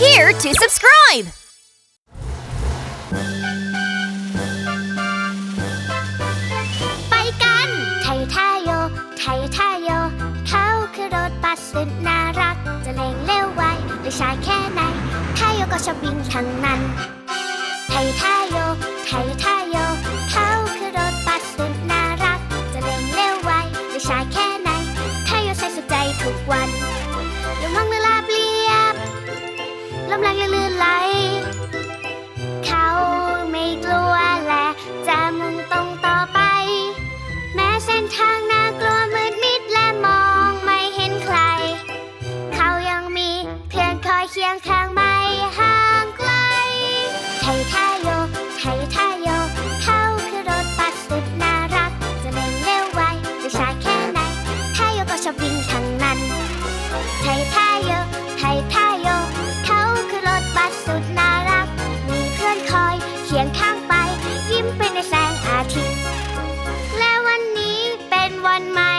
to subscribe! ไปกันไทยท่าโยไทยท่าโยเขาคือรถบัสสุดน่ารัก จะเร่งเร็วไวหรือช้าแค่ไหน ทายโยก็ชอบวิ่งทั้งนั้นไทยทาย ทางน่ากลัวมืดมิดและมองไม่เห็นใคร เขายังมีเพื่อนคอยเคียงข้างไม่ห่างไกลไทยท่าโยไทยท่าโย one mile.